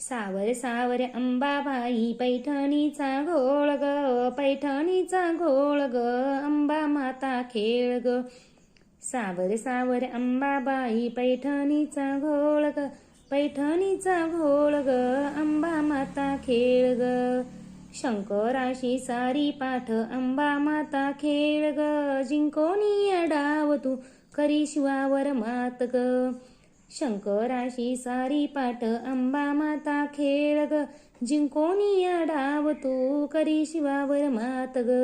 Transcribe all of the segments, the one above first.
सावर सावर अंबाबाई पैठणीचा घोळ ग पैठणीचा घोळ ग अंबा माता खेळ ग. सावर सावर अंबाबाई पैठणीचा घोळ ग पैठणीचा घोळ ग अंबा माता खेळ ग. शंकराशी सारी पाठ अंबा माता खेळ ग. जिंकोनी अडाव तू करी शिवावर मात ग. शंकराशी सारी पाट अंबा माता खेळ ग जिंकोनी अडाव तू करी शिवावर मात ग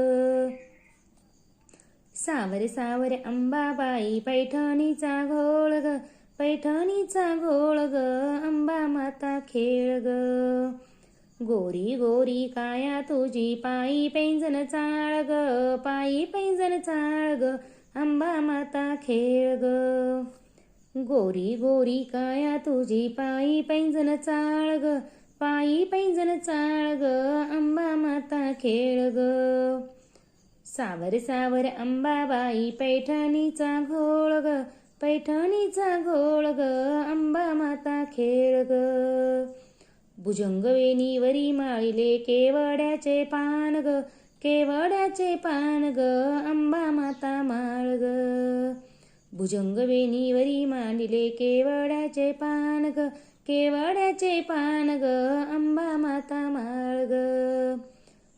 सावर सावर अंबाबाई पैठणीचा घोळ ग पैठणीचा घोळ ग अंबा माता खेळ ग गोरी गोरी काया तुझी पायी पैंजन चाळ ग पायी पैंजन चाळ ग अंबा माता खेळ ग गोरी गोरी काया तुझी पायी पैंजन चाळ ग पायी पैंजन चाळ ग अंबा माता खेळ ग सावर सावर अंबाबाई पैठणीचा घोळ ग पैठणीचा घोळ ग अंबा माता खेळ ग भुजंगवेणीवरी माळीले माळिले केवड्याचे पान ग केवड्याचे पान ग अंबा माता माळ ग भुजंग वेणीवरी मांडिले केवड्याचे पान ग केवड्याचे पान ग अंबा माता माळ ग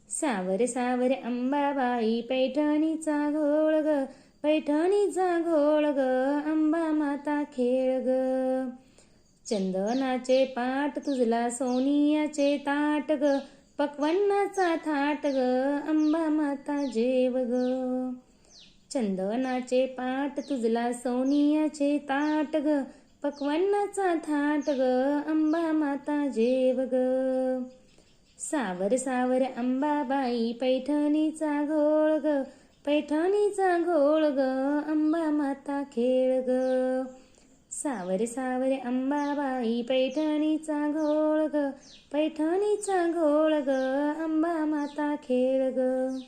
सावर सावर अंबाबाई पैठणीचा घोळ ग पैठणीचा घोळ ग अंबा माता खेळ ग चंदनाचे पाट तुझला सोनियाचे ताट ग पक्वन्नाचा थाट ग अंबा माता जेव ग चंदनाचे पाट तुझला सोनियाचे ताट ग. पक्वन्नाचा थाट ग अंबा माता जेव ग. सावर सावर अंबाबाई पैठणीचा घोळ ग. पैठणीचा घोळ ग अंबा माता खेळ ग. सावर सावर अंबाबाई पैठणीचा घोळ ग. पैठणीचा घोळ ग अंबा माता खेळ ग.